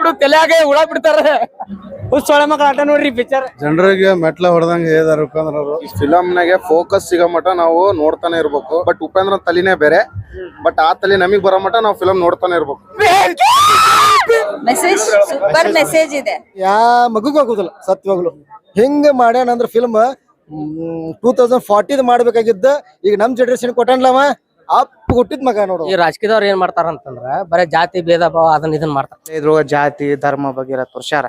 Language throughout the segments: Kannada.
ಬಿಡು ತಲೆಗೆ ಹುಳ ಬಿಡ್ತಾರ. ಹುಚ್ಚೊಳ ಮಕ್ಕಳ ಆಟ ನೋಡ್ರಿ ಪಿಕ್ಚರ್ ಜನರಿಗೆ ಮೆಟ್ಲ ಹೊಡೆದಂಗ ಹೇಳಿದಾರೆ ಉಪೇಂದ್ರ ಅವರು ಈ ಫಿಲಮ್ನಾಗೆ ಫೋಕಸ್ ಸಿಗೋ ಮಟ ನಾವು ನೋಡ್ತಾನೆ ಇರ್ಬೇಕು. ಬಟ್ ಉಪೇಂದ್ರ ತಲಿನೇ ಬೇರೆ. ಬಟ್ ಆ ತಲೆ ನಮಗ್ ಬರೋ ಮಟ ನಾವು ಫಿಲಮ್ ನೋಡ್ತಾನೆ ಇರ್ಬೇಕು. ಮೆಸೇಜ್ ಸೂಪರ್ ಮೆಸೇಜ್ ಇದೆ. ಯಾ ಮಗುಗೂ ಆಗುದಿಲ್ಲ ಸತ್ಯವಾಗ್ಲು ಹಿಂಗ ಮಾಡ್ಯಾನ ಅಂದ್ರ ಫಿಲ್ಮ್ ಟೂ ತೌಸಂಡ್ ಫಾರ್ಟಿದ್ ಮಾಡ್ಬೇಕಾಗಿದ್ದ. ಈಗ ನಮ್ ಜನರೇಷನ್ ಕೊಟ್ಟನ್ಲವ? ಅಪ್ ಹುಟ್ಟಿದ ಮಗ ನೋಡು. ಈ ರಾಜಕೀಯದವ್ರು ಏನ್ ಮಾಡ್ತಾರ ಅಂತಂದ್ರ ಬರೇ ಜಾತಿ ಭೇದ ಭಾವ ಅದನ್ನ ಇದನ್ನ ಮಾಡ್ತಾರ. ಇದ್ರೊಳಗ ಜಾತಿ ಧರ್ಮ ಬಗ್ಗೆ ಎಲ್ಲ ತೋರ್ಸ್ಯಾರ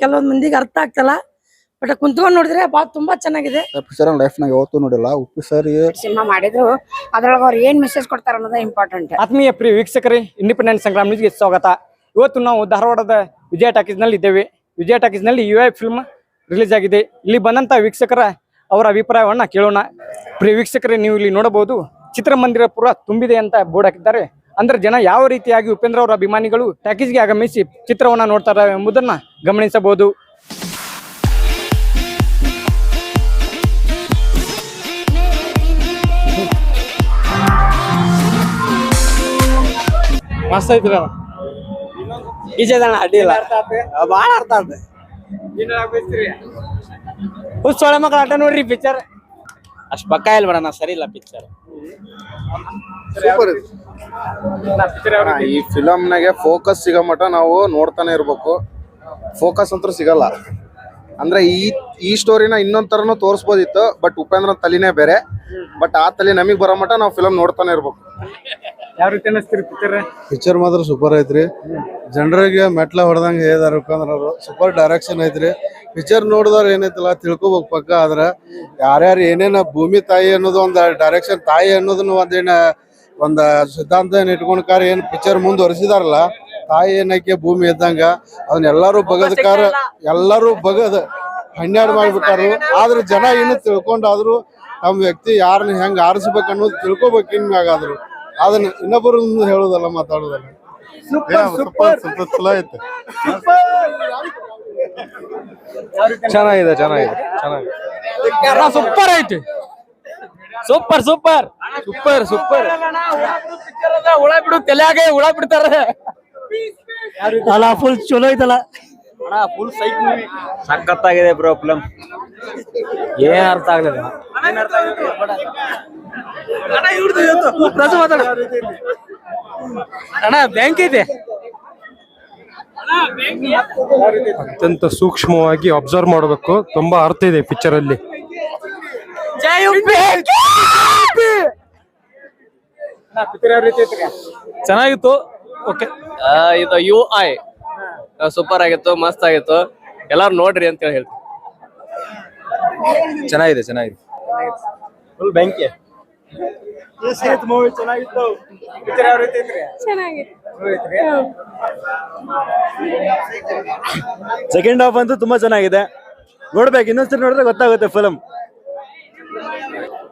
ಕೆಲವೊಂದ್ ಮಂದಿಗೆ ಅರ್ಥ ಆಗ್ತಲ್ಲ. ಬಟ್ ಕುಂತ್ಕೊಂಡ್ ನೋಡಿದ್ರೆ ಬಾಳ ತುಂಬಾ ಚೆನ್ನಾಗಿದೆ. ಸರ್ ಲೈಫ್ ನಾಗ ಯಾವತ್ತೂ ನೋಡಿಲ್ಲ. ಉಪ್ಪಿ ಸರ್ ಸಿನಿಮಾ ಮಾಡಿದ್ರು. ಅದ್ರೊಳಗ ಅವ್ರು ಏನ್ ಮೆಸೇಜ್ ಕೊಡ್ತಾರ ಅನ್ನೋದೇ ಇಂಪಾರ್ಟೆಂಟ್ ಆತ್ಮೀಯ ಪ್ರಿಯ ವೀಕ್ಷಕರೇ ಇಂಡಿಪೆಂಡೆಂಟ್ ಸಂಗ್ರಾಮ್ ನ್ಯೂಸ್ಗೆ ಸ್ವಾಗತ. ಇವತ್ತು ನಾವು ಧಾರವಾಡದ ವಿಜಯ ಟಾಕೀಸ್ನಲ್ಲಿ ಇದ್ದೇವೆ. ವಿಜಯ ಟಾಕೀಸ್ನಲ್ಲಿ ಯು ಐ ಫಿಲ್ಮ್ ರಿಲೀಸ್ ಆಗಿದೆ. ಇಲ್ಲಿ ಬಂದಂತ ವೀಕ್ಷಕರ ಅವರ ಅಭಿಪ್ರಾಯವನ್ನ ಕೇಳೋಣ. ಪ್ರಿಯ ವೀಕ್ಷಕರೇ ನೀವು ಇಲ್ಲಿ ನೋಡಬಹುದು. ಚಿತ್ರಮಂದಿರ ಪುರ ತುಂಬಿದೆ ಅಂತ ಬೋರ್ಡ್ ಹಾಕಿದ್ದಾರೆ. ಅಂದ್ರೆ ಜನ ಯಾವ ರೀತಿಯಾಗಿ ಉಪೇಂದ್ರ ಅವರ ಅಭಿಮಾನಿಗಳು ಟಾಕೀಸ್ಗೆ ಆಗಮಿಸಿ ಚಿತ್ರವನ್ನ ನೋಡ್ತಾರೆ ಎಂಬುದನ್ನ ಗಮನಿಸಬಹುದು. ಮಸ್ತ್ ಐತ್ರಿ ಬಾಳ ಅರ್ಥ ಆತ. ಹುಚ್ಚೊಳ ಮಕ್ಕಳ ಆಟ ನೋಡ್ರಿ ಪಿಕ್ಚರ್ ಅಷ್ಟ್ ಪಕ್ಕ ಇಲ್ಲ ಮೇಡಮ್ ಸರಿ ಇಲ್ಲ ಪಿಕ್ಚರ್ ಈ ಫಿಲಮ್ನಾಗೆ ಫೋಕಸ್ ಸಿಗೋ ಮಟ ನಾವು ನೋಡ್ತಾನೆ ಇರ್ಬೇಕು. ಫೋಕಸ್ ಅಂತೂ ಸಿಗಲ್ಲ. ಅಂದ್ರೆ ಈ ಈ ಸ್ಟೋರಿನ ಇನ್ನೊಂದ್ ತರನು ತೋರಿಸ್ಬೋದಿತ್ತು ಬಟ್ ಉಪೇಂದ್ರ ತಲೆನೇ ಬೇರೆ. ಬಟ್ ಆ ತಲೆ ನಮಗ್ ಬರೋ ಮಟ ನಾವು ಫಿಲಮ್ ನೋಡ್ತಾನೆ ಇರ್ಬೇಕು. ರೀತಿ ಪಿಕ್ಚರ್ ಮಾತ್ರ ಸೂಪರ್ ಐತ್ರಿ. ಜನರಿಗೆ ಮೆಟ್ಲ ಹೊಡೆದಂಗ ಹೇಳಿದಾರ ಅವರು ಸೂಪರ್ ಡೈರೆಕ್ಷನ್ ಐತ್ರಿ. ಪಿಕ್ಚರ್ ನೋಡಿದವ್ರು ಏನೈತಲ್ಲ ತಿಳ್ಕೊಬೇಕು ಪಕ್ಕ, ಆದ್ರ ಯಾರ್ಯಾರು ಏನೇನ ಭೂಮಿ ತಾಯಿ ಅನ್ನೋದು ಒಂದ್ ಡೈರೆಕ್ಷನ್ ತಾಯಿ ಅನ್ನೋದನ್ನ ಒಂದೇನ ಒಂದ ಸಿದ್ಧಾಂತ ಏನ್ ಇಟ್ಕೊಂಡ್ಕಾರ ಏನ್ ಪಿಕ್ಚರ್ ಮುಂದುವರಿಸಿದಾರಲ್ಲ, ತಾಯಿ ಏನಕ್ಕೆ ಭೂಮಿ ಇದ್ದಂಗ, ಅದನ್ನ ಎಲ್ಲಾರು ಬಗದಕಾರ, ಎಲ್ಲಾರು ಬಗದ ಹನ್ನೆರಡು ಮಾಡ್ಬಿಟ್ಟಾರು ಆದ್ರೆ ಜನ ಏನು ತಿಳ್ಕೊಂಡಾದ್ರು, ತಮ್ಮ ವ್ಯಕ್ತಿ ಯಾರನ್ನ ಹೆಂಗ್ ಆರಿಸ್ಬೇಕು ಅನ್ನೋದು ತಿಳ್ಕೊಬೇಕು ಅದನ್ನ ಇನ್ನೊಬ್ಬರು ಹೇಳೋದಲ್ಲ ಮಾತಾಡೋದಲ್ಲ. Super super. ಚಲೋ ಐತೆ. ಚೆನ್ನಾಗಿದೆ ಚೆನ್ನಾಗಿದೆ ಚೆನ್ನಾಗಿದೆ. ಸೂಪರ್ ಐತಿ. Super super. Super super. ಹುಳ ಬಿಡು ತಲೆಯಾಗೆ ಹುಳ ಬಿಡ್ತಾರ ಅಲ್ಲ ಫುಲ್ ಚಲೋ ಐತಲ್ಲ ಸಖತ್ತಾಗಿದೆ ಬ್ರೋ ಫಿಲಂ ಏನ್ ಅರ್ಥ ಆಗ್ಲಿಲ್ಲ? ಅಣ್ಣ ಬ್ಯಾಂಕ್ ಇದೆ. ಅತ್ಯಂತ ಸೂಕ್ಷ್ಮವಾಗಿ ಅಬ್ಸರ್ವ್ ಮಾಡಬೇಕು. ತುಂಬಾ ಅರ್ಥ ಇದೆ ಪಿಕ್ಚರ್ ಅಲ್ಲಿ. ಚೆನ್ನಾಗಿತ್ತು. ಓಕೆ ಇದು ಯು ಐ ಸೂಪರ್ ಆಗಿತ್ತು ಮಸ್ತ್ ಆಗಿತ್ತು. ಎಲ್ಲಾರು ನೋಡ್ರಿ ಅಂತ ಹೇಳಿ ಹೇಳ್ತೀನಿ. ಚೆನ್ನಾಗಿದೆ ಚೆನ್ನಾಗಿದೆ. ಫುಲ್ ಬೆಂಕಿ. ಸೆಕೆಂಡ್ ಹಾಫ್ ಅಂತೂ ತುಂಬಾ ಚೆನ್ನಾಗಿದೆ. ನೋಡ್ಬೇಕು ಇನ್ನೊಂದ್ಸರಿ ನೋಡಿದ್ರೆ ಗೊತ್ತಾಗುತ್ತೆ ಫಿಲಮ್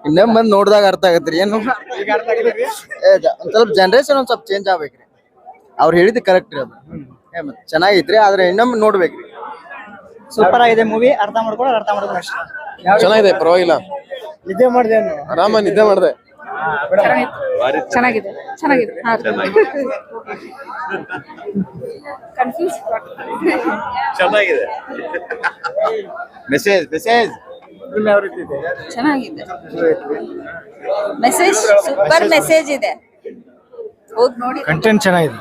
ಇನ್ನೇ ಬಂದ್ ನೋಡಿದಾಗ ಅರ್ಥ ಆಗತ್ರಿ ಏನು? ಸ್ವಲ್ಪ ಜನರೇಷನ್ ಒಂದ್ ಸ್ವಲ್ಪ ಚೇಂಜ್ ಆಗ್ಬೇಕ್ರಿ ಅವ್ರು ಹೇಳಿದ್ ಕರೆಕ್ಟ್ ರೀ ಅದು. ಚೆನ್ನಾಗಿತ್ರಿ ಆದ್ರೆ ಇನ್ನೊಮ್ಮೆ ನೋಡ್ಬೇಕ್ರಿ ಸೂಪರ್ ಆಗಿದೆ ಮೂವಿ ಅರ್ಥ ಮಾಡ್ಕೊಂಡು ಅರ್ಥ ಮಾಡ್ಕೊಂಡು ಅಷ್ಟೇ. ಚೆನ್ನಾಗಿದೆ ಪರವಾಗಿಲ್ಲ. ನಿದ್ದೆ ಮಾಡಿದೆ ಆರಾಮ ನಿದ್ದೆ ಮಾಡಿದೆ. ಚೆನ್ನಾಗಿದೆ ಚೆನ್ನಾಗಿದೆ. ಕನ್ಫ್ಯೂಸ್ ಚೆನ್ನಾಗಿದೆ. ಮೆಸೇಜ್ ಮೆಸೇಜ್ ಚೆನ್ನಾಗಿದೆ. ಮೆಸೇಜ್ ಸೂಪರ್ ಮೆಸೇಜ್ ಇದೆ. ಹೋಗ್ ನೋಡಿ. ಕಂಟೆಂಟ್ ಚೆನ್ನಾಗಿದೆ.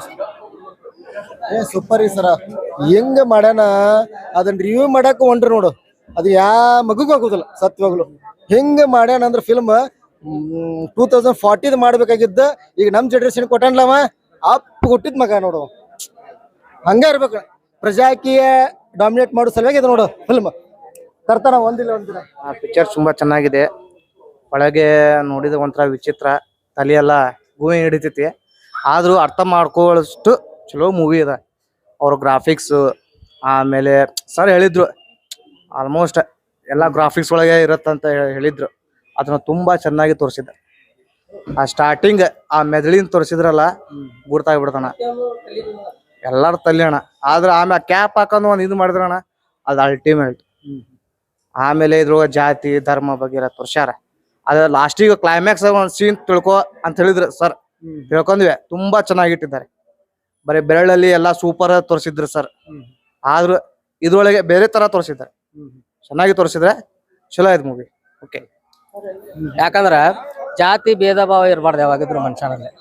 ಏ ಸೂಪರ್ ಈ ಸರ. ಹೆಂಗ ಮಾಡ್ಯಾನ? ಅದನ್ನ ರಿವ್ಯೂ ಮಾಡಕ್ ಹೊಂಟ್ರಿ ನೋಡು. ಅದು ಯಾ ಮಗುಗೂ ಆಗುದಿಲ್ಲ ಸತ್ಯವಾಗ್ಲು ಹಿಂಗೆ ಮಾಡ್ಯಾನ ಅಂದ್ರ ಫಿಲ್ಮ್ ಟೂ ತೌಸಂಡ್ ಫಾರ್ಟಿದ್ ಮಾಡ್ಬೇಕಾಗಿದ್ದ, ಈಗ ನಮ್ ಜನರೇಷನ್ ಕೊಟ್ಟನ್ಲವ ಅಪ್ ಹುಟ್ಟಿದ್ ಮಗ ನೋಡು ಹಂಗ ಇರ್ಬೇಕು. ಪ್ರಜಾಕೀಯ ಡಾಮಿನೇಟ್ ಮಾಡೋ ಸಲುವಾಗಿ ಇದು ನೋಡು ಫಿಲ್ಮ್ ತರ್ತಾನ ಒಂದಿಲ್ಲ ಒಂದಿನ ಪಿಕ್ಚರ್ ತುಂಬಾ ಚೆನ್ನಾಗಿದೆ. ಒಳಗೆ ನೋಡಿದ ಒಂಥರ ವಿಚಿತ್ರ ತಲೆಯೆಲ್ಲ ಗೂವೆ ಹಿಡಿತೈತಿ. ಆದ್ರೂ ಅರ್ಥ ಮಾಡ್ಕೊಳ್ಳೋಷ್ಟು ಚಲೋ ಮೂವಿ ಅದ. ಅವ್ರ ಗ್ರಾಫಿಕ್ಸ್ ಆಮೇಲೆ ಸರ್ ಹೇಳಿದ್ರು ಆಲ್ಮೋಸ್ಟ್ ಎಲ್ಲ ಗ್ರಾಫಿಕ್ಸ್ ಒಳಗೆ ಇರತ್ತಂತ ಹೇಳಿದ್ರು. ಅದನ್ನ ತುಂಬಾ ಚೆನ್ನಾಗಿ ತೋರಿಸಿದ ಆ ಸ್ಟಾರ್ಟಿಂಗ್ ಆ ಮೆದುಳಿನ ತೋರಿಸಿದ್ರಲ್ಲ, ಗುರ್ತಾಗ್ಬಿಡ್ತಾನ. ಎಲ್ಲಾರು ತಲೆ ಆದ್ರೆ ಆಮೇಲೆ ಕ್ಯಾಪ್ ಹಾಕೊಂಡು ಒಂದು ಇದು ಮಾಡಿದ್ರಣ ಅದು ಅಲ್ಟಿಮೇಟ್ ಆಮೇಲೆ ಇದ್ರೊಳಗ ಜಾತಿ, ಧರ್ಮ ಬಗ್ಗೆ ಎಲ್ಲ ತೋರ್ಸ್ಯಾರ. ಅದ ಲಾಸ್ಟಿಗೆ ಕ್ಲೈಮ್ಯಾಕ್ಸ್ ಒಂದು ಸೀನ್ ತಿಳ್ಕೊ ಅಂತ ಹೇಳಿದ್ರು ಸರ್ ತಿಳ್ಕೊಂಡ್ವಿ. ತುಂಬಾ ಚೆನ್ನಾಗಿಟ್ಟಿದ್ದಾರೆ ಬರೀ ಬೆರಳಲ್ಲಿ ಎಲ್ಲಾ ಸೂಪರ್ ತೋರಿಸಿದ್ರು ಸರ್ ಆದ್ರೂ ಇದ್ರೊಳಗೆ ಬೇರೆ ತರ ತೋರಿಸಿದ್ದಾರೆ. ಚೆನ್ನಾಗಿ ತೋರಿಸಿದ್ರೆ ಚಲೋ ಆಯ್ತು ಮೂವಿ ಓಕೆ ಯಾಕಂದ್ರ ಜಾತಿ ಭೇದ ಭಾವ ಇರಬಾರ್ದು ಯಾವಾಗಿದ್ರು ಮನುಷ್ಯನಲ್ಲಿ.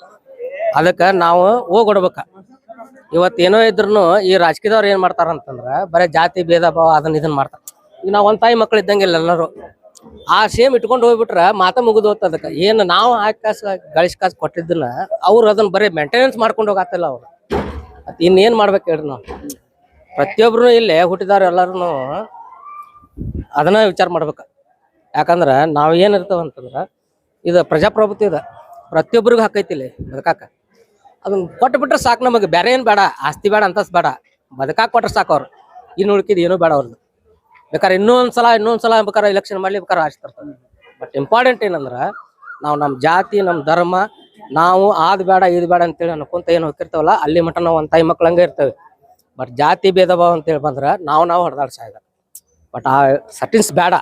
ಅದಕ್ಕೆ ನಾವು ಹೋಗ್ಬಿಡ್ಬೇಕ. ಇವತ್ತು ಏನೋ ಇದ್ರು ಈ ರಾಜಕೀಯದವ್ರು ಏನ್ ಮಾಡ್ತಾರ ಅಂತಂದ್ರ ಬರೀ ಜಾತಿ ಭೇದ ಭಾವ ಅದನ್ನ ಇದನ್ನ ಮಾಡ್ತಾರ. ಈಗ ನಾವ್ ಒಂದ್ ತಾಯಿ ಮಕ್ಳು ಇದ್ದಂಗಿಲ್ಲ ಎಲ್ಲರೂ. ಆ ಸೇಮ್ ಇಟ್ಕೊಂಡು ಹೋಗ್ಬಿಟ್ರ ಮಾತ ಮುಗಿದು ಹೋಗ್ತ ಅದಕ್ಕೆ. ಏನು ನಾವು ಹಾಕಿ ಕಾಸು ಗಳಿಸಿ ಕಾಸು ಕೊಟ್ಟಿದ್ದನ್ನ ಅವ್ರು ಅದನ್ನ ಬರೀ ಮೇಂಟೆನೆನ್ಸ್ ಮಾಡ್ಕೊಂಡು ಹೋಗತ್ತಿಲ್ಲ ಅವ್ರು. ಇನ್ನೇನ್ ಮಾಡ್ಬೇಕು ಹೇಳ್ರಿ ನಾವು. ಪ್ರತಿಯೊಬ್ರು ಇಲ್ಲೇ ಹುಟ್ಟಿದವ್ರು ಎಲ್ಲರೂ ಅದನ್ನ ವಿಚಾರ ಮಾಡ್ಬೇಕು. ಯಾಕಂದ್ರೆ ನಾವು ಅಂತಂದ್ರ ಇದು ಪ್ರಜಾಪ್ರಭುತ್ವ ಇದೆ. ಪ್ರತಿಯೊಬ್ಬರಿಗೂ ಇಲ್ಲಿ ಬದುಕಾಕ. ಅದನ್ನ ಕೊಟ್ಟು ಬಿಟ್ರೆ ಸಾಕು ನಮಗೆ. ಬೇರೆ ಏನ್ ಬೇಡ. ಆಸ್ತಿ ಬೇಡ ಅಂತಸ್ ಬೇಡ. ಬದುಕಾಕ್ ಕೊಟ್ರೆ ಸಾಕು ಅವ್ರು. ಇನ್ನು ಉಳ್ಕಿದ್ ಏನೂ ಬೇಡ ಅವ್ರದ್ದು ಬೇಕಾದ್ರೆ ಇನ್ನೊಂದು ಸಲ ಬೇಕಾದ್ರೆ ಎಲೆಕ್ಷನ್ ಮಾಡ್ಲಿ ಬೇಕಾದ್ರೆ ಆಸ್ತಿರ್ತಾರೆ ಬಟ್ ಇಂಪಾರ್ಟೆಂಟ್ ಏನಂದ್ರ ನಾವು ನಮ್ಮ ಜಾತಿ ನಮ್ಮ ಧರ್ಮ, ನಾವು ಆದ್ ಬೇಡ, ಇದು ಬೇಡ ಅಂತೇಳಿ ಅನ್ಕೊಂತ ಏನು ಹೋಗ್ತಿರ್ತಾವಲ್ಲ, ಅಲ್ಲಿ ಮಟ್ಟ ನಾವು ಒಂದ್ ತಾಯಿ ಮಕ್ಳು ಹಂಗೆ ಇರ್ತೇವೆ. ಬಟ್ ಜಾತಿ ಭೇದ ಭಾವ ಅಂತೇಳಿ ಬಂದ್ರ ನಾವು ನಾವು ಹೊಡೆದಾಡ್ಸಾಗ ಬಟ್ ಆ ಸಟಿನ್ಸ್ ಬೇಡ.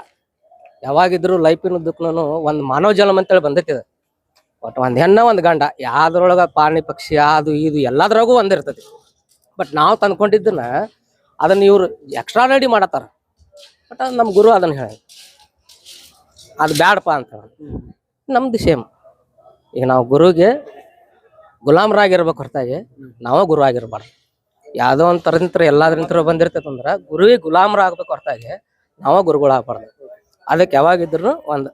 ಯಾವಾಗಿದ್ರು ಲೈಫಿನದ್ದಕ್ಕೂ ಒಂದು ಮಾನವ ಜನ್ಮ ಅಂತೇಳಿ ಬಂದೈತಿ ಇದು. ಬಟ್ ಒಂದು ಹೆಣ್ಣ, ಒಂದು ಗಂಡ, ಯಾವ್ದ್ರೊಳಗೆ ಪ್ರಾಣಿ ಪಕ್ಷಿ, ಅದು ಇದು ಎಲ್ಲದ್ರಾಗೂ ಒಂದಿರ್ತೈತಿ ಬಟ್ ನಾವು ತಂದ್ಕೊಂಡಿದ್ದನ್ನ ಅದನ್ನ ಇವ್ರು ಎಕ್ಸ್ಟ್ರಾ ರೆಡಿ ಮಾಡತ್ತಾರ. ಬಟ್ ನಮ್ಮ ಗುರು ಅದನ್ನ ಹೇಳ ಅದು ಬ್ಯಾಡಪ್ಪ ಅಂತ ನಮ್ದು ಸೇಮ್ ಈಗ ನಾವು ಗುರುಗೆ ಗುಲಾಮರಾಗಿರ್ಬೇಕು ಹೊರತಾಗಿ, ನಾವೇ ಗುರು ಆಗಿರ್ಬಾರ್ದು ಯಾವ್ದೋ ಒಂದ್ ತರದಿಂತ್ರ ಎಲ್ಲಾದ್ರಿಂತ್ರ ಬಂದಿರ್ತೈತೆ ಅಂದ್ರ ಗುರುವೇ ಗುಲಾಮರ ಆಗ್ಬೇಕು ಹೊರತಾಗಿ ನಾವ ಗುರುಗಳಾಗಬಾರ್ದು ಅದಕ್ಕೆ ಯಾವಾಗಿದ್ರು ಒಂದ್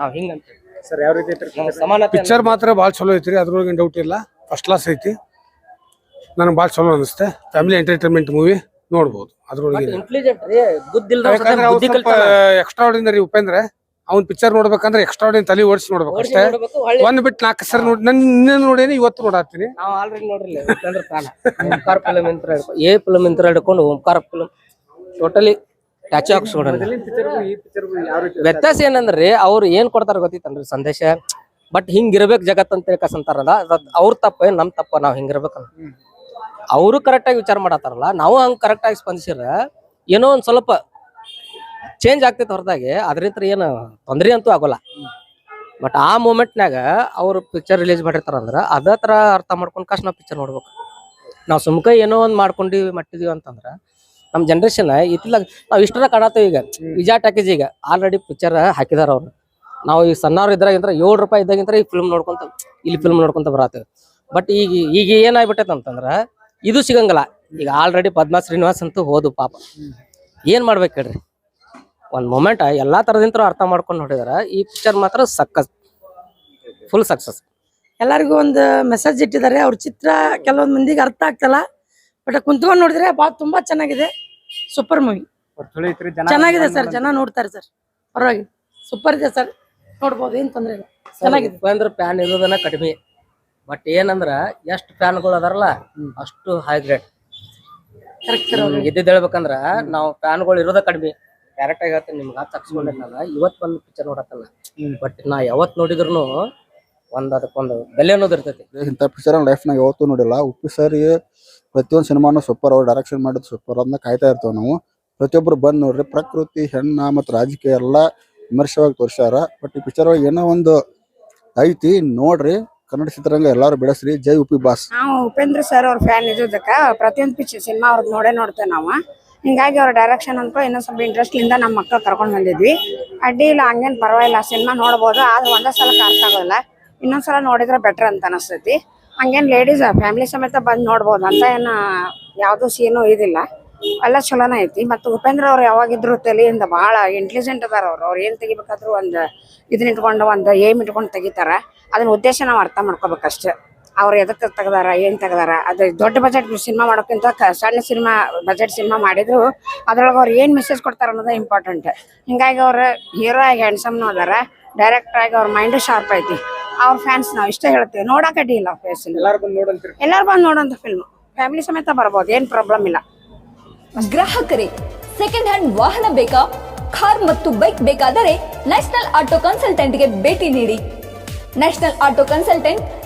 ನಾವ್ ಹಿಂಗಂತ ಸರ್ ಯಾವ ರೀತಿ ಐತ್ರಿ? ಸಮಾನತೆ ಪಿಕ್ಚರ್ ಮಾತ್ರ ಭಾಳ ಚಲೋ ಐತ್ರಿ ಅದ್ರೊಳಗೆ ಡೌಟ್ ಇಲ್ಲ. ಫಸ್ಟ್ ಕ್ಲಾಸ್ ಐತಿ. ನನಗೆ ಭಾಳ ಚಲೋ ಅನಿಸುತ್ತೆ. ಫ್ಯಾಮಿಲಿ ಎಂಟರ್ಟೈನ್ಮೆಂಟ್ ಮೂವಿ ನೋಡ್ಬೋದು ಅದ್ರೊಳಗೆ ಇಂಟೆಲಿಜೆಂಟ್ ರೀ ಬುದ್ಧಿ ಎಕ್ಸ್ಟ್ರಾ ಆರ್ಡಿನರಿ ಉಪೇಂದ್ರ. ಅವ್ನ್ ಪಿಕ್ಚರ್ ನೋಡ್ಬೇಕಂದ್ರೆ ಎಕ್ಸ್ಟ್ರಾ ಆರ್ಡಿನ ತಲೆ ಓಡಿಸಿ ನೋಡ್ಬೇಕು ಅಷ್ಟೇ. ಒಂದ್ ಬಿಟ್ಟು ನಾಲ್ಕು ಸರ್ ನೋಡಿ ನನ್ ನಿನ್ನೆ ನೋಡೇನಿ ಇವತ್ತು ನೋಡಾತೀನಿ ನಾವು ಆಲ್ರೆಡಿ ನೋಡ್ರಿ ಓಂಕಾರ ಫಿಲಮ್ ಅಂತ ಹಿಡ್ಕೊಂಡು ಎ ಫಿಲಮ್ ಅಂತ ಹಿಡ್ಕೊಂಡು ಓಂಕಾರ ಫಿಲಮ್ ಟೋಟಲಿ ಟಚ್ ರೀತಿ ವ್ಯತ್ಯಾಸ ಏನಂದ್ರಿ ಅವ್ರು ಏನ್ ಕೊಡ್ತಾರ ಗೊತ್ತಿತ್ತನ್ರಿ ಸಂದೇಶ? ಬಟ್ ಹಿಂಗಿರ್ಬೇಕು ಜಗತ್ ಅಂತ ಹೇಳಿ ಅದ್ ಅವ್ರ ತಪ್ಪ ನಮ್ ತಪ್ಪ ನಾವ್ ಹಿಂಗಿರ್ಬೇಕಲ್ಲ. ಅವರು ಕರೆಕ್ಟ್ ಆಗಿ ವಿಚಾರ ಮಾಡತ್ತಾರಲ್ಲ ನಾವು ಹಂಗ್ ಕರೆಕ್ಟ್ ಆಗಿ ಸ್ಪಂದಿಸಿರ ಏನೋ ಒಂದ್ ಸ್ವಲ್ಪ ಚೇಂಜ್ ಆಗ್ತೈತೆ ಹೊರದಾಗೆ. ಅದ್ರಿಂದ ಏನು ತೊಂದರೆ ಅಂತೂ ಆಗೋಲ್ಲ. ಬಟ್ ಆ ಮೂಮೆಂಟ್ನಾಗ ಅವರು ಪಿಕ್ಚರ್ ರಿಲೀಸ್ ಮಾಡಿರ್ತಾರಂದ್ರೆ ಅದೇ ತರ ಅರ್ಥ ಮಾಡ್ಕೊಂಡು ಕಷ್ಟ ನಾವು ಪಿಕ್ಚರ್ ನೋಡ್ಬೇಕು. ನಾವು ಸುಮ್ಕ ಏನೋ ಒಂದ್ ಮಾಡ್ಕೊಂಡಿವಿ ಮಟ್ಟಿದೀವಿ ಅಂತಂದ್ರೆ ನಮ್ಮ ಜನರೇಷನ್ ಇತ್ತಿಲ್ಲ ನಾವು ಇಷ್ಟರ ಕಾಣತ್ತೇವೆ ಈಗ. ವಿಜಯ ಟಾಕೀಸ್ ಈಗ ಆಲ್ರೆಡಿ ಪಿಕ್ಚರ್ ಹಾಕಿದಾರ ಅವ್ರು. ನಾವು ಈಗ ಸಣ್ಣವ್ರು ಇದ್ರಾಗಿಂದ್ರೆ ಏಳು ರೂಪಾಯಿ ಇದ್ದಾಗಿಂದ್ರೆ ಈ ಫಿಲ್ಮ್ ನೋಡ್ಕೊಂತ, ಇಲ್ಲಿ ಫಿಲ್ಮ್ ನೋಡ್ಕೊಂತ ಬರತ್ತೆ ಬಟ್ ಈಗ ಈಗ ಏನಾಗ್ಬಿಟ್ಟೈತೆ ಅಂತಂದ್ರೆ ಇದು ಸಿಗಂಗಿಲ್ಲ. ಈಗ ಆಲ್ರೆಡಿ ಪದ್ಮಾ ಶ್ರೀನಿವಾಸ್ ಅಂತೂ ಹೋದು ಪಾಪ. ಏನ್ ಮಾಡ್ಬೇಕು ಹೇಳ್ರಿ? ಒಂದ್ ಮೊಮೆಂಟ್ ಎಲ್ಲಾ ತರದಿಂದ ಅರ್ಥ ಮಾಡ್ಕೊಂಡು ನೋಡಿದಾರ. ಈ ಪಿಕ್ಚರ್ ಮಾತ್ರ ಸಕ್ಕಸ್ ಫುಲ್ ಸಕ್ಸಸ್ ಎಲ್ಲರಿಗೂ ಒಂದು ಮೆಸೇಜ್ ಇಟ್ಟಿದ್ದಾರೆ. ಅವ್ರ ಚಿತ್ರ ಕೆಲವೊಂದು ಮಂದಿಗೆ ಅರ್ಥ ಆಗ್ತಲ್ಲ. ಬಟ್ ಕುಂತ್ಕೊಂಡು ನೋಡಿದ್ರೆ ಬಾ ತುಂಬಾ ಚೆನ್ನಾಗಿದೆ. ಸೂಪರ್ ಮೂವಿ ಚೆನ್ನಾಗಿದೆ ಸರ್ ಜನ ನೋಡ್ತಾರೆ ಸರ್ ಪರವಾಗಿ ಸೂಪರ್ ಇದೆ ಸರ್ ನೋಡ್ಬೋದು ಏನ್ ತೊಂದ್ರೆ ಇಲ್ಲ. ಚೆನ್ನಾಗಿದೆ. ಉಪೇಂದ್ರ ಫ್ಯಾನ್ ಇರೋದನ್ನ ಕಡಿಮೆ. ಬಟ್ ಏನಂದ್ರ ಎಷ್ಟು ಫ್ಯಾನ್ಗಳು ಅದಾರಲ್ಲ ಅಷ್ಟು ಹೈ ಗ್ರೇಡ್ ಇದ್ದಿದ್ದು ಹೇಳ್ಬೇಕಂದ್ರ ನಾವು ಫ್ಯಾನ್ಗಳು ಇರೋದ ಕಡಿಮೆ. ಡೈರೆಕ್ಟ್ ಆಗಿ ಹೇಳ್ತೇನೆ ನಿಮ್ಗೆ ಹತ್ತು ಹಾಕ್ಸ್ಕೊಂಡಿರ್ನಲ್ಲ ಇವತ್ ಬಂದು ಪಿಕ್ಚರ್ ನೋಡತ್ತಲ್ಲ. ಬಟ್ ನಾ ಯಾವತ್ ನೋಡಿದ್ರು ಒಂದು ಅದಕ್ಕೊಂದು ಬೆಲೆ ಅನ್ನೋದು ಇರ್ತೈತಿ. ಇಂಥ ಪಿಕ್ಚರ್ ಲೈಫ್ನಾಗ ಯಾವತ್ತೂ ನೋಡಿಲ್ಲ. ಉಪ್ಪಿ ಸರ್ ಪ್ರತಿಯೊಂದು ಸಿನಿಮಾನು ಸೂಪರ್ ಅವ್ರು ಡೈರೆಕ್ಷನ್ ಮಾಡಿದ್ ಸೂಪರ್ ಅದನ್ನ ಕಾಯ್ತಾ ಇರ್ತೇವೆ ನಾವು. ಪ್ರತಿಯೊಬ್ರು ಬಂದು ನೋಡ್ರಿ ಪ್ರಕೃತಿ ಹೆಣ್ಣ ಮತ್ತು ರಾಜಕೀಯ ಎಲ್ಲ ವಿಮರ್ಶವಾಗಿ ತೋರಿಸ್ಯಾರ. ಬಟ್ ಈ ಪಿಕ್ಚರ್ ಒಳಗೆ ಏನೋ ಒಂದು ಐತಿ ನೋಡ್ರಿ. ಕನ್ನಡ ಚಿತ್ರರಂಗ ಎಲ್ಲಾರು ಬೆಳೆಸ್ರಿ ಜೈ ಉಪಿ ಬಾಸ್. ನಾವು ಉಪೇಂದ್ರ ಸರ್ ಅವ್ರ ಫ್ಯಾನ್ ಇದ್ದಕ್ಕ ಪ್ರತಿಯೊಂದು ಪಿಕ್ಚರ್ ಸಿನಿಮಾ ಅವ್ರದ್ದು ನೋಡೇ ನೋಡ್ತೇವೆ ನಾವು. ಹಿಂಗಾಗಿ ಅವ್ರ ಡೈರೆಕ್ಷನ್ ಅಂತೂ ಇನ್ನೊಂದು ಸ್ವಲ್ಪ ಇಂಟ್ರೆಸ್ಟ್ ಇಂದ ನಮ್ಮ ಮಕ್ಕಳು ಕರ್ಕೊಂಡ್ ಬಂದಿದ್ವಿ. ಅಡ್ಡಿ ಇಲ್ಲ ಹಂಗೇನ್ ಪರವಾಗಿಲ್ಲ ಸಿನಿಮಾ ನೋಡ್ಬೋದು, ಆದ್ರೆ ಒಂದೇ ಸಲಕ್ಕೆ ಅರ್ಥ ಆಗೋಲ್ಲ ಇನ್ನೊಂದ್ಸಲ ನೋಡಿದ್ರೆ ಬೆಟರ್ ಅಂತ ಅನಿಸ್ತೈತಿ. ಹಂಗೇನ್ ಲೇಡೀಸ್ ಫ್ಯಾಮಿಲಿ ಸಮೇತ ಬಂದ್ ನೋಡ್ಬೋದು, ಅಂತ ಏನ ಯಾವ್ದು ಸೀನು ಇದಿಲ್ಲ. ಎಲ್ಲ ಚಲೋನ ಐತಿ. ಮತ್ತು ಉಪೇಂದ್ರ ಅವ್ರು ಯಾವಾಗಿದ್ರು ತಲೆಯಿಂದ ಬಹಳ ಇಂಟೆಲಿಜೆಂಟ್ ಅದಾರ ಅವ್ರು. ಅವ್ರು ಏನ್ ತೆಗಿಬೇಕಾದ್ರೂ ಒಂದ್ ಇದನ್ನ ಇಟ್ಕೊಂಡು, ಒಂದ್ ಏಮ್ ಇಟ್ಕೊಂಡು ತೆಗಿತಾರ. ಅದನ್ನ ಉದ್ದೇಶ ನಾವು ಅರ್ಥ ಮಾಡ್ಕೋಬೇಕಷ್ಟೇ. ಅವ್ರು ಎದಕ್ಕೆ ತೆಗ್ದಾರ ಏನು ತೆಗ್ದಾರ? ಅದು ದೊಡ್ಡ ಬಜೆಟ್ ಸಿನಿಮಾ ಮಾಡೋಕ್ಕಿಂತ ಕ- ಸಣ್ಣ ಸಿನಿಮಾ ಬಜೆಟ್ ಸಿನಿಮಾ ಮಾಡಿದ್ರು ಅದ್ರೊಳಗೆ ಅವ್ರು ಏನ್ ಮೆಸೇಜ್ ಕೊಡ್ತಾರ ಅನ್ನೋದೇ ಇಂಪಾರ್ಟೆಂಟ್ ಹಿಂಗಾಗಿ ಅವ್ರ ಹೀರೋ ಆಗಿ ಹ್ಯಾಂಡ್ಸಮ್ನು ಅದಾರ ಡೈರೆಕ್ಟರ್ ಆಗಿ ಅವ್ರ ಮೈಂಡ್ ಶಾರ್ಪ್ ಐತಿ. ಅವ್ರ ಫ್ಯಾನ್ಸ್ ನಾವು ಇಷ್ಟ ಹೇಳ್ತೇವೆ. ನೋಡಕ್ ಅಡ್ಡಿ ಇಲ್ಲ ಫೇಸ್ ಎಲ್ಲರೂ ಬಂದು ನೋಡಂತ್ರಿ ಎಲ್ಲಾರು ಬಂದು ನೋಡೋಂಥ ಫಿಲ್ಮ್ ಫ್ಯಾಮಿಲಿ ಸಮೇತ ಬರ್ಬೋದು ಏನ್ ಪ್ರಾಬ್ಲಮ್ ಇಲ್ಲ. ಗ್ರಾಹಕರೇ ಸೆಕೆಂಡ್ ಹ್ಯಾಂಡ್ ವಾಹನ ಬೇಕಾ? ಕಾರ್ ಮತ್ತು ಬೈಕ್ ಬೇಕಾದರೆ ನ್ಯಾಷನಲ್ ಆಟೋ ಕನ್ಸಲ್ಟೆಂಟ್ಗೆ ಭೇಟಿ ನೀಡಿ. National auto consultant